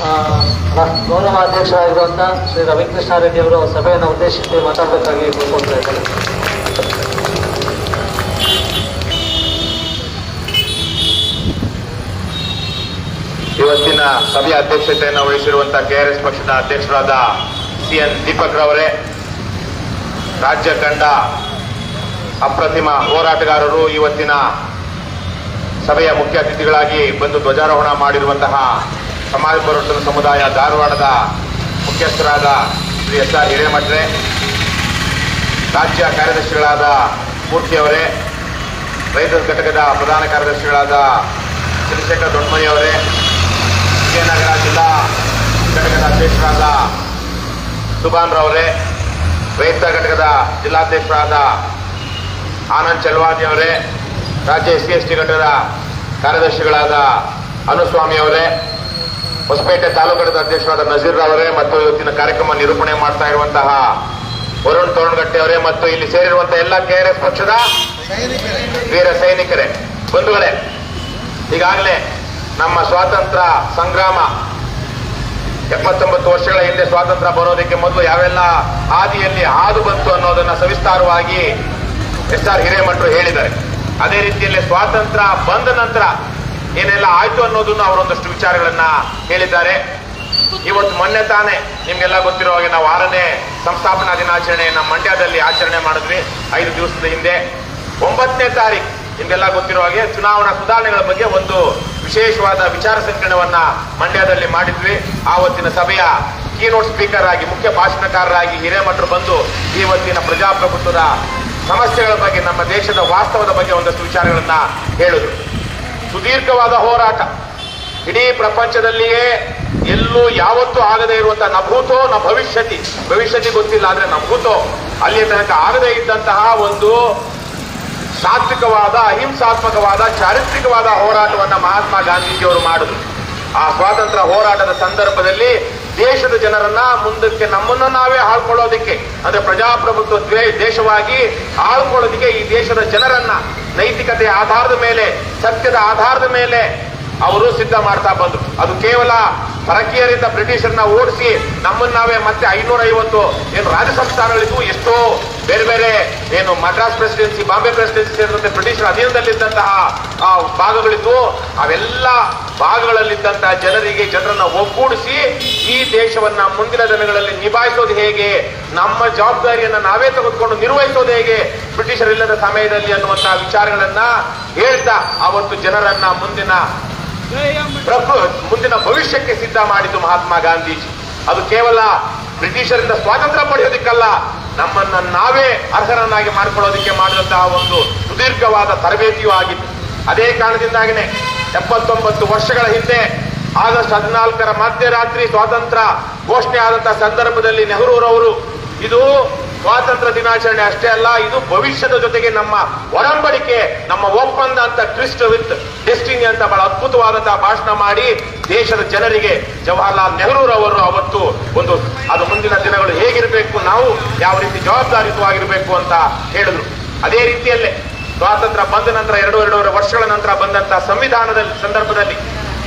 ಆ, ರಾ- ಗೌರವ ಅಧ್ಯಕ್ಷರಾಗಿರುವಂಥ ಶ್ರೀ ರವಿಕೃಷ್ಣ ರೆಡ್ಡಿ ಅವರು ಸಭೆಯನ್ನು ಉದ್ದೇಶಿಸಿ ಮಾತಾಡಬೇಕಾಗಿ ಕೋರ್ಕೊಳ್ತಾ ಇದ್ದಾರೆ. ಇವತ್ತಿನ ಸಭೆಯ ಅಧ್ಯಕ್ಷತೆಯನ್ನು ವಹಿಸಿರುವಂತಹ ಕೆಆರ್ಎಸ್ ಪಕ್ಷದ ಅಧ್ಯಕ್ಷರಾದ ಸಿ ಎನ್ ದೀಪಕ್ ರವರೇ ರಾಜ್ಯ ಕಂಡ ಅಪ್ರತಿಮ ಹೋರಾಟಗಾರರು ಇವತ್ತಿನ ಸಭೆಯ ಮುಖ್ಯ ಅತಿಥಿಗಳಾಗಿ ಬಂದು ಧ್ವಜಾರೋಹಣ ಮಾಡಿರುವಂತಹ ಸಮಾಜ ಪರಿವರ್ತನ ಸಮುದಾಯ ಧಾರವಾಡದ ಮುಖ್ಯಸ್ಥರಾದ ಶ್ರೀ ಎಸ್ ಆರ್ ಹಿರೇಮಠ್ರೆ, ರಾಜ್ಯ ಕಾರ್ಯದರ್ಶಿಗಳಾದ ಮೂರ್ತಿಯವರೇ ರೈತ ಘಟಕದ ಪ್ರಧಾನ ಕಾರ್ಯದರ್ಶಿಗಳಾದ ಚಂದ್ರಶೇಖರ್ ದೊಡ್ಡಮಯ್ಯವರೇ ವಿಜಯನಗರ ಜಿಲ್ಲಾ ಘಟಕದ ಅಧ್ಯಕ್ಷರಾದ ಸುಭಾನ್ರವರೇ ರೈತ ಘಟಕದ ಜಿಲ್ಲಾಧ್ಯಕ್ಷರಾದ ಆನಂದ್ ಚಲ್ವಾನಿಯವರೇ ರಾಜ್ಯ ಎಸ್ ಸಿ ಎಸ್ ಟಿ ಘಟಕದ ಕಾರ್ಯದರ್ಶಿಗಳಾದ ಅನುಸ್ವಾಮಿ ಅವರೇ ಹೊಸಪೇಟೆ ತಾಲೂಕು ಅಧ್ಯಕ್ಷರಾದ ನಜೀರ್ ಅವರೇ ಮತ್ತು ಇವತ್ತಿನ ಕಾರ್ಯಕ್ರಮ ನಿರೂಪಣೆ ಮಾಡ್ತಾ ಇರುವಂತಹ ವರುಣ್ ತೋರಣಗಟ್ಟೆ ಅವರೇ ಮತ್ತು ಇಲ್ಲಿ ಸೇರಿರುವಂತಹ ಎಲ್ಲ ಕೆಆರ್ಎಸ್ ಪಕ್ಷದ ವೀರ ಸೈನಿಕರೇ. ಬಂಧುಗಳೇ, ಈಗಾಗಲೇ ನಮ್ಮ ಸ್ವಾತಂತ್ರ್ಯ ಸಂಗ್ರಾಮ ಎಪ್ಪತ್ತೊಂಬತ್ತು ವರ್ಷಗಳ ಹಿಂದೆ ಸ್ವಾತಂತ್ರ್ಯ ಬರೋದಕ್ಕೆ ಮೊದಲು ಯಾವೆಲ್ಲ ಹಾದಿಯಲ್ಲಿ ಹಾದು ಬಂತು ಅನ್ನೋದನ್ನ ಸವಿಸ್ತಾರವಾಗಿ ಎಸ್ ಆರ್ ಹಿರೇಮಠರು ಹೇಳಿದ್ದಾರೆ. ಅದೇ ರೀತಿಯಲ್ಲಿ ಸ್ವಾತಂತ್ರ್ಯ ಬಂದ ನಂತರ ಏನೆಲ್ಲ ಆಯ್ತು ಅನ್ನೋದನ್ನು ಅವರೊಂದಷ್ಟು ವಿಚಾರಗಳನ್ನ ಹೇಳಿದ್ದಾರೆ. ಇವತ್ತು ಮೊನ್ನೆ ತಾನೇ ನಿಮ್ಗೆಲ್ಲ ಗೊತ್ತಿರೋ ಹಾಗೆ ನಾವು ಆರನೇ ಸಂಸ್ಥಾಪನಾ ದಿನಾಚರಣೆಯನ್ನ ಮಂಡ್ಯದಲ್ಲಿ ಆಚರಣೆ ಮಾಡಿದ್ವಿ, ಐದು ದಿವಸದ ಹಿಂದೆ. ಒಂಬತ್ತನೇ ತಾರೀಕು ನಿಮ್ಗೆಲ್ಲ ಗೊತ್ತಿರೋ ಹಾಗೆ ಚುನಾವಣಾ ಸುಧಾರಣೆಗಳ ಬಗ್ಗೆ ಒಂದು ವಿಶೇಷವಾದ ವಿಚಾರ ಸಂಕಿರಣವನ್ನ ಮಂಡ್ಯದಲ್ಲಿ ಮಾಡಿದ್ವಿ. ಆವತ್ತಿನ ಸಭೆಯ ಕೀನೋಟ್ ಸ್ಪೀಕರ್ ಆಗಿ, ಮುಖ್ಯ ಭಾಷಣಕಾರರಾಗಿ ಹಿರೇಮಠರು ಬಂದು ಇವತ್ತಿನ ಪ್ರಜಾಪ್ರಭುತ್ವದ ಸಮಸ್ಯೆಗಳ ಬಗ್ಗೆ, ನಮ್ಮ ದೇಶದ ವಾಸ್ತವದ ಬಗ್ಗೆ ಒಂದಷ್ಟು ವಿಚಾರಗಳನ್ನ ಹೇಳಿದ್ರು. ಸುದೀರ್ಘವಾದ ಹೋರಾಟ. ಇಡೀ ಪ್ರಪಂಚದಲ್ಲಿಯೇ ಎಲ್ಲೂ ಯಾವತ್ತೂ ಆಗದೇ ಇರುವಂತಹ ನಭೂತೋ ನ ಭವಿಷ್ಯತಿ. ಭವಿಷ್ಯತಿ ಗೊತ್ತಿಲ್ಲ, ಆದ್ರೆ ನಭೂತೋ. ಅಲ್ಲಿಯ ತನಕ ಆಗದೇ ಇದ್ದಂತಹ ಒಂದು ಸಾತ್ವಿಕವಾದ, ಅಹಿಂಸಾತ್ಮಕವಾದ, ಚಾರಿತ್ರಿಕವಾದ ಹೋರಾಟವನ್ನ ಮಹಾತ್ಮ ಗಾಂಧೀಜಿಯವರು ಮಾಡಿದ್ರು. ಆ ಸ್ವಾತಂತ್ರ್ಯ ಹೋರಾಟದ ಸಂದರ್ಭದಲ್ಲಿ ದೇಶದ ಜನರನ್ನ ಮುಂದಕ್ಕೆ ನಮ್ಮನ್ನು ನಾವೇ ಹಾಳ್ಕೊಳ್ಳೋದಿಕ್ಕೆ ಅಂದ್ರೆ ಪ್ರಜಾಪ್ರಭುತ್ವ ದ್ವೇ- ದೇಶವಾಗಿ ಆಳ್ಕೊಳ್ಳೋದಕ್ಕೆ ಈ ದೇಶದ ಜನರನ್ನ ನೈತಿಕತೆಯ ಆಧಾರದ ಮೇಲೆ, ಸತ್ಯದ ಆಧಾರದ ಮೇಲೆ ಅವರು ಸಿದ್ಧ ಮಾಡ್ತಾ ಬಂದ್ರು. ಅದು ಕೇವಲ ಪರಕೀಯರಿಂದ ಬ್ರಿಟಿಷರನ್ನ ಓಡಿಸಿ ನಮ್ಮನ್ನಾವೇ ಮತ್ತೆ ಐನೂರ ಐವತ್ತು ಏನು ರಾಜ್ಯ ಸಂಸ್ಥಾನಗಳಿಗೂ ಎಷ್ಟೋ ಬೇರೆ ಬೇರೆ ಏನು ಮದ್ರಾಸ್ ಪ್ರೆಸಿಡೆನ್ಸಿ ಬಾಂಬೆ ಪ್ರೆಸಿಡೆನ್ಸಿ ಸೇರಿದಂತೆ ಬ್ರಿಟಿಷರ ಅಧೀನದಲ್ಲಿದ್ದಂತಹ, ಆ ಭಾಗಗಳಿದ್ವು ಅವೆಲ್ಲ ಭಾಗಗಳಲ್ಲಿದ್ದಂತಹ ಜನರಿಗೆ, ಜನರನ್ನ ಒಗ್ಗೂಡಿಸಿ ಈ ದೇಶವನ್ನ ಮುಂದಿನ ದಿನಗಳಲ್ಲಿ ನಿಭಾಯಿಸೋದು ಹೇಗೆ, ನಮ್ಮ ಜವಾಬ್ದಾರಿಯನ್ನ ನಾವೇ ತೆಗೆದುಕೊಂಡು ನಿರ್ವಹಿಸೋದು ಹೇಗೆ ಬ್ರಿಟಿಷರಿಲ್ಲದ ಸಮಯದಲ್ಲಿ ಅನ್ನುವಂತಹ ವಿಚಾರಗಳನ್ನ ಹೇಳ್ತಾ ಅವತ್ತು ಜನರನ್ನ ಮುಂದಿನ ಮುಂದಿನ ಭವಿಷ್ಯಕ್ಕೆ ಸಿದ್ಧ ಮಾಡಿದ್ದು ಮಹಾತ್ಮ ಗಾಂಧೀಜಿ. ಅದು ಕೇವಲ ಬ್ರಿಟಿಷರಿಂದ ಸ್ವಾತಂತ್ರ್ಯ ಪಡೆಯೋದಕ್ಕಲ್ಲ ನಮ್ಮನ್ನ ನಾವೇ ಅರ್ಹರನ್ನಾಗಿ ಮಾಡಿಕೊಳ್ಳೋದಕ್ಕೆ ಮಾಡಿದಂತಹ ಒಂದು ಸುದೀರ್ಘವಾದ ತರಬೇತಿಯೂ ಆಗಿತ್ತು. ಅದೇ ಕಾರಣದಿಂದಾಗಿನೇ ಎಪ್ಪತ್ತೊಂಬತ್ತು ವರ್ಷಗಳ ಹಿಂದೆ ಆಗಸ್ಟ್ ಹದಿನಾಲ್ಕರ ಮಧ್ಯರಾತ್ರಿ ಸ್ವಾತಂತ್ರ್ಯ ಘೋಷಣೆ ಆದಂತಹ ಸಂದರ್ಭದಲ್ಲಿ ನೆಹರೂರವರು ಇದು ಸ್ವಾತಂತ್ರ್ಯ ದಿನಾಚರಣೆ ಅಷ್ಟೇ ಅಲ್ಲ, ಇದು ಭವಿಷ್ಯದ ಜೊತೆಗೆ ನಮ್ಮ ಒಡಂಬಡಿಕೆ, ನಮ್ಮ ಒಪ್ಪಂದ ಅಂತ ಟ್ವಿಸ್ಟ್ ವಿತ್ ಡೆಸ್ಟಿನಿ ಅಂತ ಬಹಳ ಅದ್ಭುತವಾದಂತಹ ಭಾಷಣ ಮಾಡಿ ದೇಶದ ಜನರಿಗೆ ಜವಾಹರ್ಲಾಲ್ ಅವರು ಅವತ್ತು ಒಂದು, ಅದು ಮುಂದಿನ ದಿನಗಳು ಹೇಗಿರಬೇಕು, ನಾವು ಯಾವ ರೀತಿ ಜವಾಬ್ದಾರಿಯುತವಾಗಿರಬೇಕು ಅಂತ ಹೇಳಿದ್ರು. ಅದೇ ರೀತಿಯಲ್ಲೇ ಸ್ವಾತಂತ್ರ್ಯ ಬಂದ ನಂತರ, ಎರಡು, ಎರಡೂವರೆ ವರ್ಷಗಳ ನಂತರ ಬಂದಂತಹ ಸಂವಿಧಾನದಲ್ಲಿ, ಸಂದರ್ಭದಲ್ಲಿ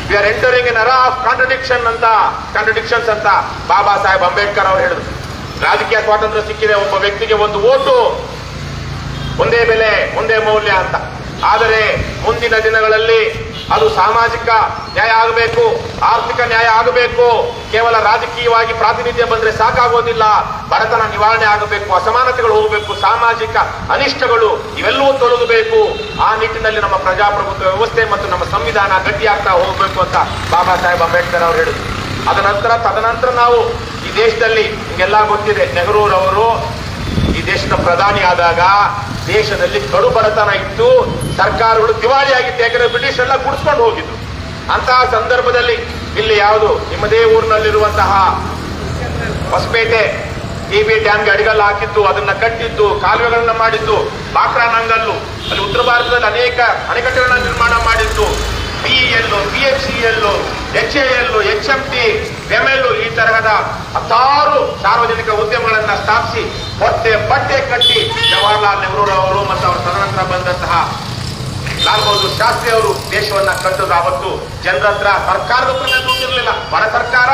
ವಿ ಆರ್ ಎಂಟರಿಂಗ್ ಇನ್ ಅರಾ ಆಫ್ ಕಾಂಟ್ರಡಿಕ್ಷನ್ ಅಂತ ಕಾಂಟ್ರಡಿಕ್ಷನ್ಸ್ ಅಂತ ಬಾಬಾ ಸಾಹೇಬ್ ಅಂಬೇಡ್ಕರ್ ಅವರು ಹೇಳಿದ್ರು. ರಾಜಕೀಯ ಸ್ವಾತಂತ್ರ್ಯ ಸಿಕ್ಕಿದೆ ಒಬ್ಬ ವ್ಯಕ್ತಿಗೆ ಒಂದು ಓಟು, ಒಂದೇ ಬೆಲೆ, ಒಂದೇ ಮೌಲ್ಯ ಅಂತ. ಆದರೆ ಮುಂದಿನ ದಿನಗಳಲ್ಲಿ ಅದು ಸಾಮಾಜಿಕ ನ್ಯಾಯ ಆಗಬೇಕು, ಆರ್ಥಿಕ ನ್ಯಾಯ ಆಗಬೇಕು, ಕೇವಲ ರಾಜಕೀಯವಾಗಿ ಪ್ರಾತಿನಿಧ್ಯ ಬಂದ್ರೆ ಸಾಕಾಗೋದಿಲ್ಲ, ಬಡತನ ನಿವಾರಣೆ ಆಗಬೇಕು, ಅಸಮಾನತೆಗಳು ಹೋಗಬೇಕು, ಸಾಮಾಜಿಕ ಅನಿಷ್ಟಗಳು ಇವೆಲ್ಲವೂ ತೊಲಗಬೇಕು. ಆ ನಿಟ್ಟಿನಲ್ಲಿ ನಮ್ಮ ಪ್ರಜಾಪ್ರಭುತ್ವ ವ್ಯವಸ್ಥೆ ಮತ್ತು ನಮ್ಮ ಸಂವಿಧಾನ ಗಟ್ಟಿಯಾಗ್ತಾ ಹೋಗಬೇಕು ಅಂತ ಬಾಬಾ ಸಾಹೇಬ್ ಅಂಬೇಡ್ಕರ್ ಅವರು ಹೇಳಿದರು. ಅದ ನಂತರ ತದನಂತರ ನಾವು ಈ ದೇಶದಲ್ಲಿ ನಿಮಗೆಲ್ಲ ಗೊತ್ತಿದೆ, ನೆಹರೂರವರು ಈ ದೇಶದ ಪ್ರಧಾನಿ ಆದಾಗ ದೇಶದಲ್ಲಿ ಕಡು ಬಡತನ ಇತ್ತು, ಸರ್ಕಾರಗಳು ದಿವಾಳಿಯಾಗಿತ್ತು ಯಾಕಂದ್ರೆ ಬ್ರಿಟಿಷ್ ಎಲ್ಲ ಗುಡಿಸ್ಕೊಂಡು ಹೋಗಿದ್ರು. ಅಂತಹ ಸಂದರ್ಭದಲ್ಲಿ ಇಲ್ಲಿ ಯಾವುದು, ನಿಮ್ಮದೇ ಊರಿನಲ್ಲಿರುವಂತಹ ಹೊಸಪೇಟೆ ಟಿ ಬಿ ಡ್ಯಾಮ್ಗೆ ಅಡಿಗಲ್ಲು ಹಾಕಿದ್ದು, ಅದನ್ನ ಕಟ್ಟಿದ್ದು, ಕಾಲುವೆಗಳನ್ನ ಮಾಡಿದ್ದು ಬಾಕ್ರಾ ನಂಗಲ್ಲು ಅಲ್ಲಿ ಉತ್ತರ ಭಾರತದಲ್ಲಿ ಅನೇಕ ಅಣೆಕಟ್ಟೆಗಳನ್ನ ನಿರ್ಮಾಣ ಮಾಡಿದ್ದು BEL P F C L H A L H M T L ಈ ತರಹದ ಹತ್ತಾರು ಸಾರ್ವಜನಿಕ ಉದ್ಯಮಗಳನ್ನ ಸ್ಥಾಪಿಸಿ ಹೊಟ್ಟೆ ಬಟ್ಟೆ ಕಟ್ಟಿ ಜವಾಹರ್ಲಾಲ್ ನೆಹರು ಅವರು ಮತ್ತು ಅವರ ತದನಂತರ ಬಂದಂತಹ ಲಾಲ್ ಬಹದ್ದೂರ್ ಶಾಸ್ತ್ರಿ ಅವರು ದೇಶವನ್ನ ಕಟ್ಟದ ಅವತ್ತು ಜನರ ಹತ್ರ ಸರ್ಕಾರದ ದುಡ್ಡಿರ್ಲಿಲ್ಲ ಬಡ ಸರ್ಕಾರ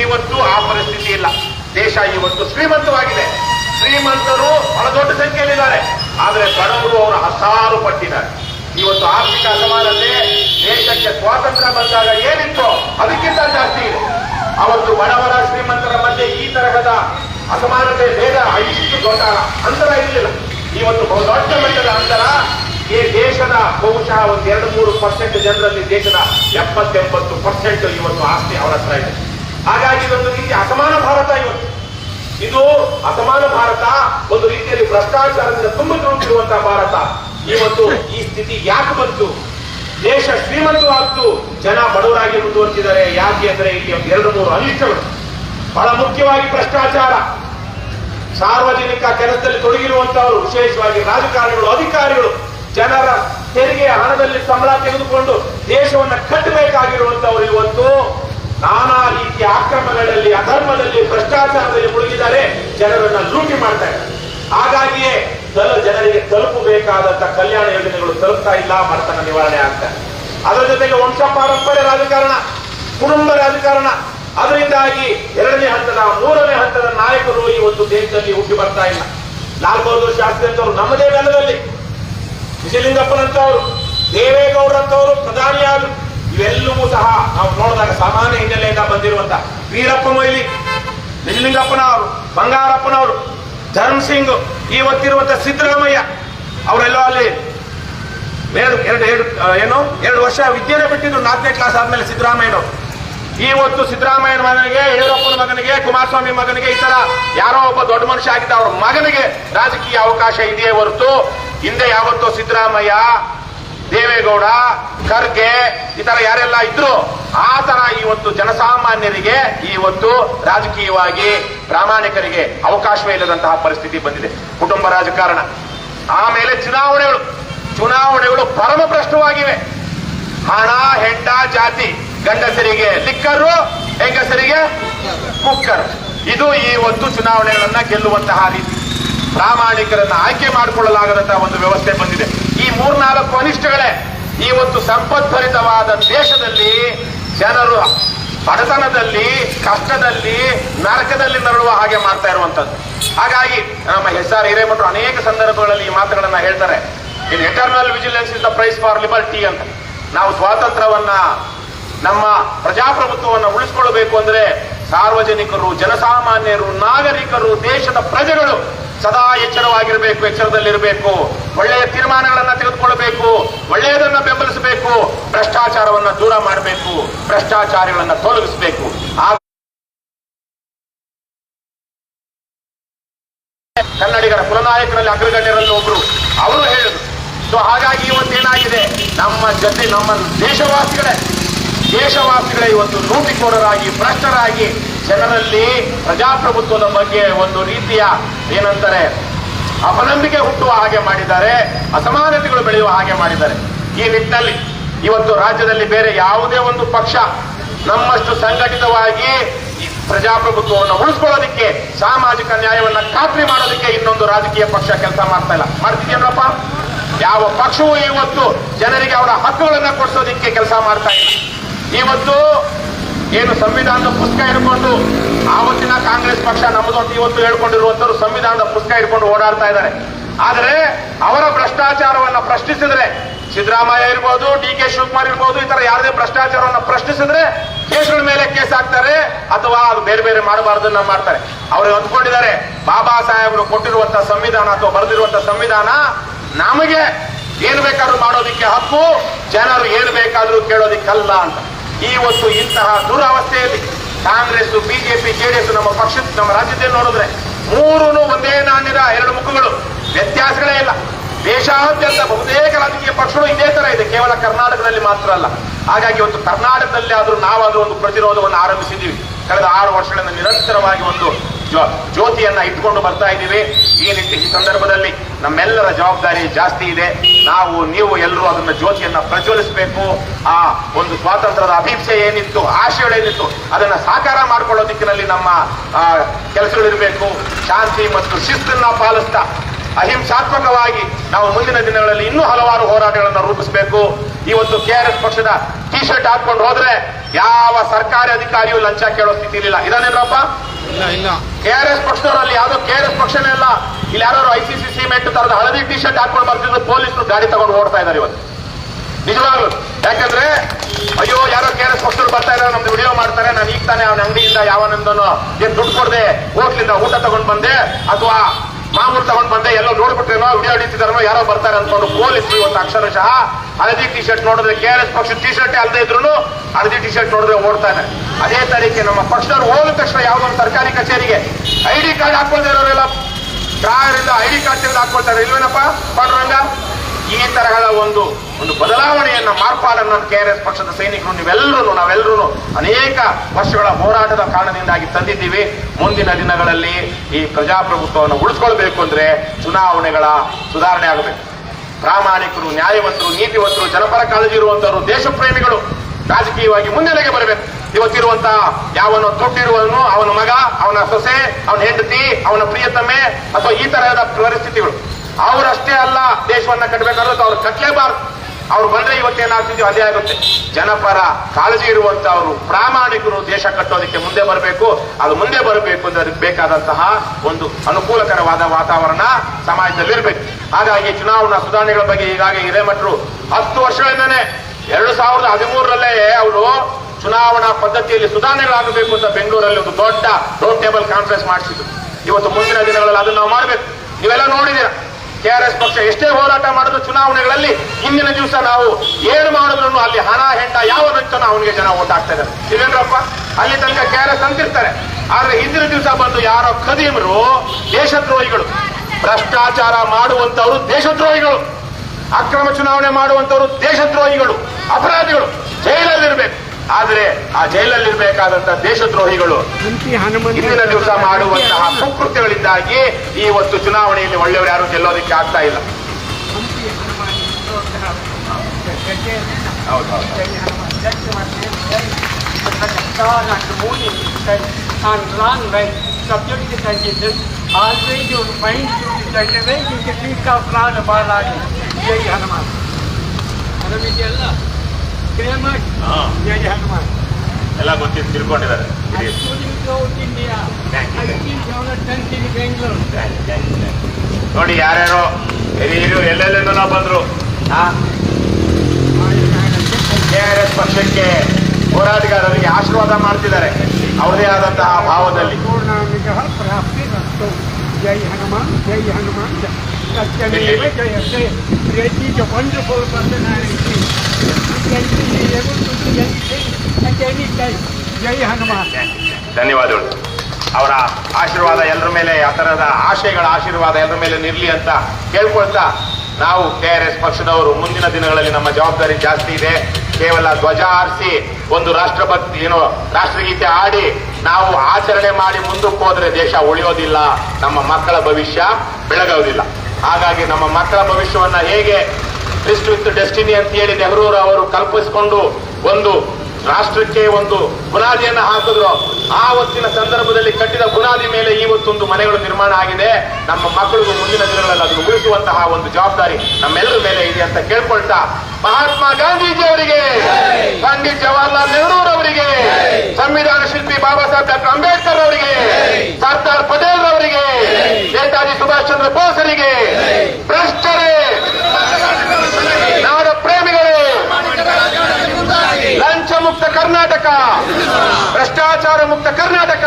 ಇವತ್ತು ಆ ಪರಿಸ್ಥಿತಿ ಇಲ್ಲ. ದೇಶ ಇವತ್ತು ಶ್ರೀಮಂತವಾಗಿದೆ. ಶ್ರೀಮಂತರು ಬಹಳ ದೊಡ್ಡ ಸಂಖ್ಯೆಯಲ್ಲಿದ್ದಾರೆ. ಆದರೆ ಬಡವರು ಅವರು ಹಸಾರು ಪಟ್ಟಿದ್ದಾರೆ. ಇವತ್ತು ಆರ್ಥಿಕ ಅಸಮಾನತೆ ದೇಶಕ್ಕೆ ಸ್ವಾತಂತ್ರ್ಯ ಬಂದಾಗ ಏನಿತ್ತು ಅದಕ್ಕಿಂತ ಜಾಸ್ತಿ ಇದೆ. ಅವತ್ತು ಬಡವರ ಶ್ರೀಮಂತರ ಮಧ್ಯೆ ಈ ತರಹದ ಅಸಮಾನತೆ, ಭೇದ ಐದು ದೊಡ್ಡ ಅಂತರ ಇರಲಿಲ್ಲ. ಇವತ್ತು ಬಹು ದೊಡ್ಡ ಮಟ್ಟದ ಅಂತರ ಈ ದೇಶದ ಬಹುಶಃ ಒಂದು ಎರಡು ಮೂರು ಪರ್ಸೆಂಟ್ ಜನರಲ್ಲಿ ದೇಶದ ಎಪ್ಪತ್ತೆಂಬತ್ತು ಪರ್ಸೆಂಟ್ ಇವತ್ತು ಆಸ್ತಿ ಅವರ ಹತ್ರ ಇದೆ. ಹಾಗಾಗಿ ಇದೊಂದು ರೀತಿ ಅಸಮಾನ ಭಾರತ ಇವತ್ತು. ಇದು ಅಸಮಾನ ಭಾರತ, ಒಂದು ರೀತಿಯಲ್ಲಿ ಭ್ರಷ್ಟಾಚಾರದಿಂದ ತುಂಬ ತುಳುಕಿರುವಂತಹ ಭಾರತ. ಇವತ್ತು ಈ ಸ್ಥಿತಿ ಯಾಕೆ ಬಂತು? ದೇಶ ಶ್ರೀಮಂತವಾಗ್ತು ಜನ ಬಡವರಾಗಿ ಮುಂದುವರಿಸಿದ್ದಾರೆ ಯಾಕೆ ಅಂದ್ರೆ ಇಲ್ಲಿ ಒಂದು ಎರಡು ಮೂರು ಅನಿಷ್ಟಗಳು. ಬಹಳ ಮುಖ್ಯವಾಗಿ ಭ್ರಷ್ಟಾಚಾರ. ಸಾರ್ವಜನಿಕ ಕೆಲಸದಲ್ಲಿ ತೊಡಗಿರುವಂತವರು, ವಿಶೇಷವಾಗಿ ರಾಜಕಾರಣಿಗಳು, ಅಧಿಕಾರಿಗಳು, ಜನರ ತೆರಿಗೆ ಹಣದಲ್ಲಿ ಸಂಬಳ ತೆಗೆದುಕೊಂಡು ದೇಶವನ್ನು ಕಟ್ಟಬೇಕಾಗಿರುವಂತವರು ಇವತ್ತು ನಾನಾ ರೀತಿಯ ಆಕ್ರಮಗಳಲ್ಲಿ ಅಧರ್ಮದಲ್ಲಿ, ಭ್ರಷ್ಟಾಚಾರದಲ್ಲಿ ಮುಳುಗಿದ್ದಾರೆ. ಜನರನ್ನ ಲೂಟಿ ಮಾಡ್ತಾರೆ ಹಾಗಾಗಿಯೇ ತಲ ಜನರಿಗೆ ತಲುಪಬೇಕಾದಂತ ಕಲ್ಯಾಣ ಯೋಜನೆಗಳು ತಲುಪ್ತಾ ಇಲ್ಲ ಬಡತನ ನಿವಾರಣೆ ಆಗ್ತದೆ. ಅದರ ಜೊತೆಗೆ ವಂಶ ಪಾರಂಪರ್ಯ ರಾಜಕಾರಣ, ಕುಟುಂಬ ರಾಜಕಾರಣ. ಅದರಿಂದಾಗಿ ಎರಡನೇ ಹಂತದ, ಮೂರನೇ ಹಂತದ ನಾಯಕರು ಈ ಒಂದು ದೇಶದಲ್ಲಿ ಹುಟ್ಟಿ ಬರ್ತಾ ಇಲ್ಲ. ಶಾಸ್ತ್ರಿ ಅಂತವರು ನಮ್ಮದೇ ನೆಲದಲ್ಲಿ. ನಿಜಲಿಂಗಪ್ಪನಂತವರು ದೇವೇಗೌಡರಂತವರು ಪ್ರಧಾನಿಯಾದರು ಇವೆಲ್ಲವೂ ಸಹ ನಾವು ನೋಡಿದಾಗ ಸಾಮಾನ್ಯ ಹಿನ್ನೆಲೆಯಿಂದ ಬಂದಿರುವಂತ ವೀರಪ್ಪ ಮೊಯ್ಲಿ ನಿಜಲಿಂಗಪ್ಪನವರು ಬಂಗಾರಪ್ಪನವರು ಧರ್ಮ್ ಸಿಂಗ್ ಇವತ್ತಿರುವಂತ ಸಿದ್ದರಾಮಯ್ಯ, ಅವರೆಲ್ಲ ಅಲ್ಲಿ ಎರಡು ಎರಡು ಎರಡು ಏನು, ಎರಡು ವರ್ಷ ವಿದ್ಯೆನೇ ಬಿಟ್ಟಿದ್ರು, ನಾಲ್ಕನೇ ಕ್ಲಾಸ್ ಆದ್ಮೇಲೆ ಸಿದ್ದರಾಮಯ್ಯನವರು. ಇವತ್ತು ಸಿದ್ದರಾಮಯ್ಯನ ಮಗನಿಗೆ, ಯಡಿಯೂರಪ್ಪನ ಮಗನಿಗೆ, ಕುಮಾರಸ್ವಾಮಿ ಮಗನಿಗೆ ಈ ತರ ಯಾರೋ ಒಬ್ಬ ದೊಡ್ಡ ಮನುಷ್ಯ ಆಗಿದ್ದ ಅವ್ರ ಮಗನಿಗೆ ರಾಜಕೀಯ ಅವಕಾಶ ಇದೆಯೇ ಹೊರತು, ಹಿಂದೆ ಯಾವತ್ತೋ ಸಿದ್ದರಾಮಯ್ಯ ದೇವೇಗೌಡ, ಖರ್ಗೆ, ಈ ತರ ಯಾರೆಲ್ಲ ಇದ್ರು, ಆ ತರ ಇವತ್ತು ಜನಸಾಮಾನ್ಯರಿಗೆ ಇವತ್ತು ರಾಜಕೀಯವಾಗಿ ಪ್ರಾಮಾಣಿಕರಿಗೆ ಅವಕಾಶವೇ ಇಲ್ಲದಂತಹ ಪರಿಸ್ಥಿತಿ ಬಂದಿದೆ. ಕುಟುಂಬ ರಾಜಕಾರಣ. ಆಮೇಲೆ ಚುನಾವಣೆಗಳು. ಚುನಾವಣೆಗಳು ಪರಮ ಪ್ರಶ್ನವಾಗಿವೆ ಹಣ, ಹೆಂಡ, ಜಾತಿ, ಗಂಡಸರಿಗೆ ಲಿಕ್ಕರು, ಹೆಂಗಸರಿಗೆ ಕುಕ್ಕರ್. ಇದು ಈ ಒಂದು ಚುನಾವಣೆಗಳನ್ನ ಗೆಲ್ಲುವಂತಹ ರೀತಿ. ಪ್ರಾಮಾಣಿಕರನ್ನ ಆಯ್ಕೆ ಮಾಡಿಕೊಳ್ಳಲಾಗದಂತಹ ಒಂದು ವ್ಯವಸ್ಥೆ ಬಂದಿದೆ. ಈ ಮೂರ್ನಾಲ್ಕು ಅನಿಷ್ಟಗಳೇ ಇವತ್ತು ಸಂಪದ್ಭರಿತವಾದ ದೇಶದಲ್ಲಿ ಜನರು ಬಡತನದಲ್ಲಿ, ಕಷ್ಟದಲ್ಲಿ, ನರಕದಲ್ಲಿ ನರಳುವ ಹಾಗೆ ಮಾಡ್ತಾ ಇರುವಂತದ್ದು ಹಾಗಾಗಿ ನಮ್ಮ ಎಸ್ ಆರ್ ಹಿರೇಮಠರು ಅನೇಕ ಸಂದರ್ಭಗಳಲ್ಲಿ ಈ ಮಾತುಗಳನ್ನ ಹೇಳ್ತಾರೆ. In eternal vigilance is the price for liberty ಅಂತ. ನಾವು ಸ್ವಾತಂತ್ರ್ಯವನ್ನ, ನಮ್ಮ ಪ್ರಜಾಪ್ರಭುತ್ವವನ್ನು ಉಳಿಸ್ಕೊಳ್ಬೇಕು ಅಂದ್ರೆ ಸಾರ್ವಜನಿಕರು, ಜನಸಾಮಾನ್ಯರು, ನಾಗರಿಕರು, ದೇಶದ ಪ್ರಜೆಗಳು ಸದಾ ಎಚ್ಚರವಾಗಿರಬೇಕು, ಎಚ್ಚರದಲ್ಲಿರಬೇಕು. ಒಳ್ಳೆಯ ತೀರ್ಮಾನಗಳನ್ನ ತೆಗೆದುಕೊಳ್ಳಬೇಕು, ಒಳ್ಳೆಯದನ್ನ ಬೆಂಬಲಿಸಬೇಕು, ಭ್ರಷ್ಟಾಚಾರವನ್ನ ದೂರ ಮಾಡಬೇಕು, ಭ್ರಷ್ಟಾಚಾರಿಗಳನ್ನ ತೊಲಗಿಸಬೇಕು. ಕನ್ನಡಿಗರ ಕುಲನಾಯಕರಲ್ಲಿ ಅಗ್ರಗಣ್ಯರಲ್ಲಿ ಒಬ್ರು. ಅವರು ಹೇಳಿದ್ರು. ಸೊ ಹಾಗಾಗಿ ಇವತ್ತೇನಾಗಿದೆ? ನಮ್ಮ ಜೊತೆ, ನಮ್ಮ ದೇಶವಾಸಿಗಳೇ. ದೇಶವಾಸಿಗಳೇ ಇವತ್ತು ಲೂಟಿಕೋರರಾಗಿ ಭ್ರಷ್ಟರಾಗಿ ಜನರಲ್ಲಿ ಪ್ರಜಾಪ್ರಭುತ್ವದ ಬಗ್ಗೆ ಒಂದು ರೀತಿಯ ಏನಂತಾರೆ ಅವಲಂಬಿಕೆ ಹುಟ್ಟುವ ಹಾಗೆ ಮಾಡಿದ್ದಾರೆ, ಅಸಮಾನತೆಗಳು ಬೆಳೆಯುವ ಹಾಗೆ ಮಾಡಿದ್ದಾರೆ. ಈ ನಿಟ್ಟಿನಲ್ಲಿ ಇವತ್ತು ರಾಜ್ಯದಲ್ಲಿ ಬೇರೆ ಯಾವುದೇ ಒಂದು ಪಕ್ಷ ನಮ್ಮಷ್ಟು ಸಂಘಟಿತವಾಗಿ ಪ್ರಜಾಪ್ರಭುತ್ವವನ್ನು ಉಳಿಸ್ಕೊಳ್ಳೋದಕ್ಕೆ, ಸಾಮಾಜಿಕ ನ್ಯಾಯವನ್ನ ಖಾತ್ರಿ ಮಾಡೋದಕ್ಕೆ ಇನ್ನೊಂದು ರಾಜಕೀಯ ಪಕ್ಷ ಕೆಲಸ ಮಾಡ್ತಾ ಇಲ್ಲ. ಮಾಡ್ತಿದ್ಯೇನಪ್ಪ ಯಾವ ಪಕ್ಷವೂ ಇವತ್ತು ಜನರಿಗೆ ಅವರ ಹಕ್ಕುಗಳನ್ನ ಕೊಡಿಸೋದಕ್ಕೆ ಕೆಲಸ ಮಾಡ್ತಾ ಇಲ್ಲ. ಇವತ್ತು ಏನು ಸಂವಿಧಾನದ ಪುಸ್ತಕ ಇಟ್ಕೊಂಡು ಆವತ್ತಿನ ಕಾಂಗ್ರೆಸ್ ಪಕ್ಷ ನಮ್ಮದೊಂದು ಇವತ್ತು ಹೇಳ್ಕೊಂಡಿರುವಂತರು ಸಂವಿಧಾನದ ಪುಸ್ತಕ ಇಟ್ಕೊಂಡು ಓಡಾಡ್ತಾ ಇದ್ದಾರೆ. ಆದರೆ ಅವರ ಭ್ರಷ್ಟಾಚಾರವನ್ನ ಪ್ರಶ್ನಿಸಿದ್ರೆ ಸಿದ್ದರಾಮಯ್ಯ ಇರ್ಬೋದು, ಡಿ ಕೆ ಶಿವಕುಮಾರ್ ಇರ್ಬೋದು, ಈ ತರ ಯಾರದೇ ಭ್ರಷ್ಟಾಚಾರವನ್ನ ಪ್ರಶ್ನಿಸಿದ್ರೆ ಕೇಸ್ಗಳ ಮೇಲೆ ಕೇಸ್ ಹಾಕ್ತಾರೆ ಅಥವಾ ಅದು ಬೇರೆ ಬೇರೆ ಮಾಡಬಾರ್ದನ್ನ ಮಾಡ್ತಾರೆ. ಅವರು ಅಂದ್ಕೊಂಡಿದ್ದಾರೆ, ಬಾಬಾ ಸಾಹೇಬರು ಕೊಟ್ಟಿರುವಂತಹ ಸಂವಿಧಾನ ಅಥವಾ ಬರೆದಿರುವಂತಹ ಸಂವಿಧಾನ ನಮಗೆ ಏನು ಬೇಕಾದ್ರೂ ಮಾಡೋದಿಕ್ಕೆ ಹಕ್ಕು, ಜನರು ಏನು ಬೇಕಾದ್ರೂ ಕೇಳೋದಿಕ್ಕಲ್ಲ ಅಂತ. ಇವತ್ತು ಇಂತಹ ದುರವಸ್ಥೆಯಲ್ಲಿ ಕಾಂಗ್ರೆಸ್ ಬಿಜೆಪಿ, ಜೆಡಿಎಸ್ ನಮ್ಮ ಪಕ್ಷ ನಮ್ಮ ರಾಜ್ಯದಲ್ಲಿ ನೋಡಿದ್ರೆ ಮೂರೂ ಒಂದೇ ನಾಣ್ಯದ ಎರಡು ಮುಖಗಳು. ವ್ಯತ್ಯಾಸಗಳೇ ಇಲ್ಲ. ದೇಶಾದ್ಯಂತ ಬಹುತೇಕ ರಾಜಕೀಯ ಪಕ್ಷಗಳು ಇದೇ ತರ ಇದೆ. ಕೇವಲ ಕರ್ನಾಟಕದಲ್ಲಿ ಮಾತ್ರ ಅಲ್ಲ. ಹಾಗಾಗಿ ಇವತ್ತು ಕರ್ನಾಟಕದಲ್ಲಿ ಆದರೂ ನಾವಾದರೂ ಒಂದು ಪ್ರತಿರೋಧವನ್ನು ಆರಂಭಿಸಿದ್ದೀವಿ. ಕಳೆದ ಆರು ವರ್ಷಗಳಿಂದ ನಿರಂತರವಾಗಿ ಒಂದು ಜ್ಯೋ- ಜ್ಯೋತಿಯನ್ನ ಇಟ್ಕೊಂಡು ಬರ್ತಾ ಇದ್ದೀವಿ. ಈ ನಿಟ್ಟಿನ ಸಂದರ್ಭದಲ್ಲಿ ನಮ್ಮೆಲ್ಲರ ಜವಾಬ್ದಾರಿ ಜಾಸ್ತಿ ಇದೆ. ನಾವು ನೀವು ಎಲ್ಲರೂ ಅದನ್ನ ಜ್ಯೋತಿಯನ್ನ ಪ್ರಜ್ವಲಿಸಬೇಕು. ಆ ಒಂದು ಸ್ವಾತಂತ್ರ್ಯದ ಅಭೀಪ್ಸೆ ಏನಿತ್ತು ಆಶಯಗಳೇನಿತ್ತು ಅದನ್ನ ಸಾಕಾರ ಮಾಡ್ಕೊಳ್ಳೋ ದಿಕ್ಕಿನಲ್ಲಿ ನಮ್ಮ ಕೆಲಸಗಳಿರಬೇಕು. ಶಾಂತಿ ಮತ್ತು ಶಿಸ್ತನ್ನ ಪಾಲಿಸ್ತಾ ಅಹಿಂಸಾತ್ಮಕವಾಗಿ ನಾವು ಮುಂದಿನ ದಿನಗಳಲ್ಲಿ ಇನ್ನೂ ಹಲವಾರು ಹೋರಾಟಗಳನ್ನು ರೂಪಿಸಬೇಕು. ಇವತ್ತು ಕೆ ಆರ್ ಎಸ್ ಪಕ್ಷದ ಟಿ ಶರ್ಟ್ ಹಾಕೊಂಡು ಹೋದ್ರೆ ಯಾವ ಸರ್ಕಾರಿ ಅಧಿಕಾರಿಯೂ ಲಂಚ ಕೇಳೋ ಸ್ಥಿತಿ ಇಲ್ಲ ಇದಾನೇನ್ರಪ್ಪ? ಇಲ್ಲ ಇಲ್ಲ. ಕೆ ಆರ್ ಎಸ್ ಪಕ್ಷದವರಲ್ಲಿ ಯಾವುದೋ ಕೆ ಆರ್ ಎಸ್ ಪಕ್ಷನೇ ಅಲ್ಲ. ಇಲ್ಲಿ ಯಾರು ಐ ಸಿ ಸಿ ಸಿಮೆಂಟ್ ತರದ ಹಳದಿ ಟಿ ಶರ್ಟ್ ಹಾಕೊಂಡು ಬರ್ತಿದ್ರು, ಪೊಲೀಸರು ಗಾಡಿ ತಗೊಂಡು ಓಡ್ತಾ ಇದಾರೆ ಇವತ್ತು. ನಿಜವಾಗ್ಲು. ಯಾಕಂದ್ರೆ, ಅಯ್ಯೋ, ಯಾರೋ ಕೆ ಆರ್ ಎಸ್ ಪಕ್ಷದವ್ರು ಬರ್ತಾ ಇದ್ದಾರೆ ನಮ್ದು ವಿಡಿಯೋ ಮಾಡ್ತಾರೆ, ನಾನು ಈಗ ತಾನೇ ಅವನ ಅಂಗಡಿಯಿಂದ ಯಾವನೊಂದನು ಏನ್ ದುಡ್ಡು ಕೊಡದೆ, ಹೋಟ್ಲಿಂದ ಊಟ ತಗೊಂಡ್ ಬಂದೆ, ಅಥವಾ ಮಾಮೂಲು ತಗೊಂಡ್ ಬಂದೆ, ಎಲ್ಲೋ ನೋಡ್ಬಿಟ್ರೇನೋ, ವಿಡಿಯೋ ಹಿಡಿತಿದಾರನೋ ಯಾರೋ ಬರ್ತಾರೆ ಅನ್ಕೊಂಡು ಪೊಲೀಸ್ ಇವತ್ತು ಅಕ್ಷರಶಃ ಹಳದಿ ಟಿ ಶರ್ಟ್ ನೋಡಿದ್ರೆ ಕೆ ಆರ್ ಎಸ್ ಪಕ್ಷದ ಟಿ ಶರ್ಟ್ ಅಲ್ಲದೆ ಇದ್ರು ಹಳದಿ ಟಿ ಶರ್ಟ್ ನೋಡಿದ್ರೆ ಓಡ್ತಾನೆ ಅದೇ ತಾರೀಕೆ ನಮ್ಮ ಪಕ್ಷದವ್ರು ಹೋದ ತಕ್ಷಣ ಯಾವುದೋ ಒಂದು ಸರ್ಕಾರಿ ಕಚೇರಿಗೆ ಐ ಡಿ ಕಾರ್ಡ್ ಹಾಕೋದೇ ಇರೋರೆಲ್ಲ ಗ್ರಾಹಕರಿಂದ ಐ ಡಿ ಕಾರ್ಡ್ ತೆಗೆದು ಹಾಕೊಳ್ತಾರೆ ಇಲ್ವೇನಪ್ಪ? ಪಾಂಡುರಂಗ? ಈ ತರಹದ ಒಂದು ಒಂದು ಬದಲಾವಣೆಯನ್ನ ಮಾರ್ಪಾಡನ್ನ ಕೆ ಆರ್ ಎಸ್ ಪಕ್ಷದ ಸೈನಿಕರು, ನೀವೆಲ್ಲರೂ, ನಾವೆಲ್ಲರೂ ಅನೇಕ ವರ್ಷಗಳ ಹೋರಾಟದ ಕಾರಣದಿಂದಾಗಿ ತಂದಿದ್ದೀವಿ. ಮುಂದಿನ ದಿನಗಳಲ್ಲಿ ಈ ಪ್ರಜಾಪ್ರಭುತ್ವವನ್ನು ಉಳಿಸ್ಕೊಳ್ಬೇಕು ಅಂದ್ರೆ ಚುನಾವಣೆಗಳ ಸುಧಾರಣೆ ಆಗಬೇಕು. ಪ್ರಾಮಾಣಿಕರು, ನ್ಯಾಯವಂತರು, ನೀತಿವಂತರು, ಜನಪರ ಕಾಳಜಿ ಇರುವಂತವರು, ದೇಶಪ್ರೇಮಿಗಳು, ರಾಜಕೀಯವಾಗಿ ಮುನ್ನೆಲೆಗೆ ಬರಬೇಕು. ಇವತ್ತಿರುವಂತ ಯಾವನು ತೊಟ್ಟಿರುವನು ಅವನ ಮಗ, ಅವನ ಸೊಸೆ, ಅವನ ಹೆಂಡತಿ, ಅವನ ಪ್ರಿಯತಮೆ, ಅಥವಾ ಈ ತರಹದ ಪರಿಸ್ಥಿತಿಗಳು. ಅವರಷ್ಟೇ ಅಲ್ಲ, ದೇಶವನ್ನ ಕಟ್ಟಬೇಕಾದ್ರೆ ಅವ್ರು ಕಟ್ಟಲೇಬಾರದು ಅವ್ರು ಬಂದ್ರೆ ಇವತ್ತೇನಾಗ್ತಿದ್ಯೋ ಅದೇ ಆಗುತ್ತೆ. ಜನಪರ ಕಾಳಜಿ ಇರುವಂತವರು, ಪ್ರಾಮಾಣಿಕರು ದೇಶ ಕಟ್ಟೋದಕ್ಕೆ ಮುಂದೆ ಬರಬೇಕು. ಅದು ಮುಂದೆ ಬರಬೇಕು ಅಂದ್ರೆ ಅದಕ್ಕೆ ಬೇಕಾದಂತಹ ಒಂದು ಅನುಕೂಲಕರವಾದ ವಾತಾವರಣ ಸಮಾಜದಲ್ಲಿರ್ಬೇಕು ಹಾಗಾಗಿ ಚುನಾವಣಾ ಸುಧಾರಣೆಗಳ ಬಗ್ಗೆ ಈಗಾಗಲೇ ಹಿರೇಮಠರು ಹತ್ತು ವರ್ಷಗಳಿಂದಾನೆ, ಎರಡು ಸಾವಿರದ ಹದಿಮೂರರಲ್ಲೇ ಅವರು ಚುನಾವಣಾ ಪದ್ಧತಿಯಲ್ಲಿ ಸುಧಾರಣೆಗಳಾಗಬೇಕು ಅಂತ ಬೆಂಗಳೂರಲ್ಲಿ ಒಂದು ದೊಡ್ಡ ರೌಂಡ್ ಟೇಬಲ್ ಕಾನ್ಫರೆನ್ಸ್ ಮಾಡಿಸಿದ್ರು. ಇವತ್ತು ಮುಂದಿನ ದಿನಗಳಲ್ಲಿ ಅದನ್ನು ನಾವು ಮಾಡಬೇಕು. ನೀವೆಲ್ಲ ನೋಡಿದೀರಾ ಕೆ ಆರ್ ಎಸ್ ಪಕ್ಷ ಎಷ್ಟೇ ಹೋರಾಟ ಮಾಡಿದ್ರು ಚುನಾವಣೆಗಳಲ್ಲಿ ಹಿಂದಿನ ದಿವಸ ನಾವು ಏನು ಮಾಡಿದ್ರು ಅಲ್ಲಿ ಹಣ, ಹೆಂಡ ಯಾವ ನಂಚನೋ ಅವನಿಗೆ ಜನ ಓಟ್ ಆಗ್ತಾ ಇದ್ದಾರೆ. ಅಲ್ಲಿ ತನಕ ಕೆ ಆರ್ ಎಸ್ ಅಂತಿರ್ತಾರೆ. ಆದ್ರೆ ಹಿಂದಿನ ದಿವಸ ಬಂದು ಯಾರೋ ಖದೀಮರು ದೇಶದ್ರೋಹಿಗಳು. ಭ್ರಷ್ಟಾಚಾರ ಮಾಡುವಂತವರು ದೇಶದ್ರೋಹಿಗಳು. ಅಕ್ರಮ ಚುನಾವಣೆ ಮಾಡುವಂತವರು ದೇಶದ್ರೋಹಿಗಳು. ಅಪರಾಧಿಗಳು. ಜೈಲಲ್ಲಿರ್ಬೇಕು. ಆದ್ರೆ ಆ ಜೈಲಲ್ಲಿರ್ಬೇಕಾದಂತ ದೇಶದ್ರೋಹಿಗಳು ಹಿಂದಿನ ಇಂದಿನ ದಿವಸ ಮಾಡುವಂತಹ ಕುಕೃತ್ಯಗಳಿಂದಾಗಿ ಇವತ್ತು ಚುನಾವಣೆಯಲ್ಲಿ ಒಳ್ಳೆಯವರು ಯಾರು ಗೆಲ್ಲೋದಕ್ಕೆ ಆಗ್ತಾ ಇಲ್ಲ. ಹನುಮಾನ್ ಎಲ್ಲ ಗೊತ್ತಿದ್ದು ತಿಳ್ಕೊಂಡಿದ್ದಾರೆ. ನೋಡಿ ಯಾರ್ಯಾರು ಹಿರಿಯರು ಎಲ್ಲೆಲ್ಲೆಲ್ಲ ಬಂದ್ರು. ಕೆ ಆರ್ ಎಸ್ ಪಕ್ಷಕ್ಕೆ ಹೋರಾಟಗಾರರಿಗೆ ಆಶೀರ್ವಾದ ಮಾಡ್ತಿದ್ದಾರೆ. ಅವರದೇ ಆದಂತಹ ಭಾವದಲ್ಲಿ. ಜೈ ಹನುಮಾನ್ ಜೈ ಹನುಮಾನ್ ಜೈ ಧನ್ಯವಾದಗಳು. ಅವರ ಆಶೀರ್ವಾದ ಎಲ್ಲರ ಮೇಲೆ, ಆ ತರಹದ ಆಶಯಗಳ ಆಶೀರ್ವಾದ ಎಲ್ಲರ ಮೇಲೆ ನಿರ್ಲಿ ಅಂತ ಕೇಳ್ಕೊಳ್ತಾ ನಾವು ಕೆ ಆರ್ ಎಸ್ ಪಕ್ಷದವರು ಮುಂದಿನ ದಿನಗಳಲ್ಲಿ ನಮ್ಮ ಜವಾಬ್ದಾರಿ ಜಾಸ್ತಿ ಇದೆ. ಕೇವಲ ಧ್ವಜ ಆರಿಸಿ ಒಂದು ರಾಷ್ಟ್ರಪತಿ ಏನು ರಾಷ್ಟ್ರಗೀತೆ ಆಡಿ ನಾವು ಆಚರಣೆ ಮಾಡಿ ಮುಂದಕ್ಕೆ ಹೋದ್ರೆ ದೇಶ ಉಳಿಯೋದಿಲ್ಲ. ನಮ್ಮ ಮಕ್ಕಳ ಭವಿಷ್ಯ ಬೆಳಗೋದಿಲ್ಲ ಹಾಗಾಗಿ ನಮ್ಮ ಮಕ್ಕಳ ಭವಿಷ್ಯವನ್ನ ಹೇಗೆ ಲಿಸ್ಟ್ ವಿತ್ ಡೆಸ್ಟಿನಿ ಅಂತ ಹೇಳಿ ನೆಹರು ಅವರು ಕಲ್ಪಿಸಿಕೊಂಡು ಒಂದು ರಾಷ್ಟ್ರಕ್ಕೆ ಒಂದು ಬುನಾದಿಯನ್ನ ಹಾಕಿದ್ರು. ಆ ಹೊತ್ತಿನ ಸಂದರ್ಭದಲ್ಲಿ ಕಟ್ಟಿದ ಬುನಾದಿ ಮೇಲೆ ಇವತ್ತೊಂದು ಮನೆಗಳು ನಿರ್ಮಾಣ ಆಗಿದೆ. ನಮ್ಮ ಮಕ್ಕಳಿಗೂ ಮುಂದಿನ ದಿನಗಳಲ್ಲಿ ಅದನ್ನು ಉಳಿಸುವಂತಹ ಒಂದು ಜವಾಬ್ದಾರಿ ನಮ್ಮೆಲ್ಲರ ಮೇಲೆ ಇದೆ ಅಂತ ಕೇಳ್ಕೊಳ್ತಾ ಮಹಾತ್ಮ ಗಾಂಧೀಜಿ ಅವರಿಗೆ ಪಂಡಿತ್ ಜವಾಹರ್ಲಾಲ್ ನೆಹರು ಅವರಿಗೆ, ಸಂವಿಧಾನ ಶಿಲ್ಪಿ ಬಾಬಾ ಸಾಹೇಬ್ ಡಾಕ್ಟರ್ ಅಂಬೇಡ್ಕರ್ ಅವರಿಗೆ, ಸರ್ದಾರ್ ಪಟೇಲ್ ಅವರಿಗೆ, ನೇತಾಜಿ ಸುಭಾಷ್ ಚಂದ್ರ ಬೋಸರಿಗೆ ಭ್ರಷ್ಟರೇ, ನಾಡ ಪ್ರೇಮಿಗಳೇ ಲಂಚ ಮುಕ್ತ ಕರ್ನಾಟಕ ಭ್ರಷ್ಟಾಚಾರ ಮುಕ್ತ ಕರ್ನಾಟಕ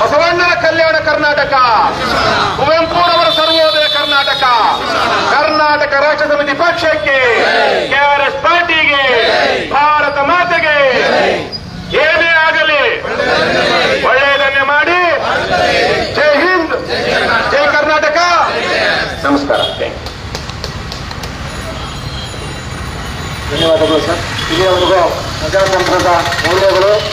ಬಸವಣ್ಣನ ಕಲ್ಯಾಣ ಕರ್ನಾಟಕ ಕುವೆಂಪುರವರ ಸರ್ವೋದಯ ಕರ್ನಾಟಕ ಕರ್ನಾಟಕ ರಾಷ್ಟ್ರ ಸಮಿತಿ ಪಕ್ಷಕ್ಕೆ ಕೆಆರ್ಎಸ್ ಪಾರ್ಟಿಗೆ ಭಾರತ ಮಾತೆಗೆ ಏನೇ ಆಗಲಿ ಒಳ್ಳೆಯದನ್ನೇ ಮಾಡಿ ಜೈ ಹಿಂದ್ ಜೈ ಕರ್ನಾಟಕ ನಮಸ್ಕಾರ ಥ್ಯಾಂಕ್ ಯು ಧನ್ಯವಾದಗಳು ಸರ್ ಇಲ್ಲಿಯವರೆಗೂ ಪ್ರಜಾತಂತ್ರದ ಮೌಲ್ಯಗಳು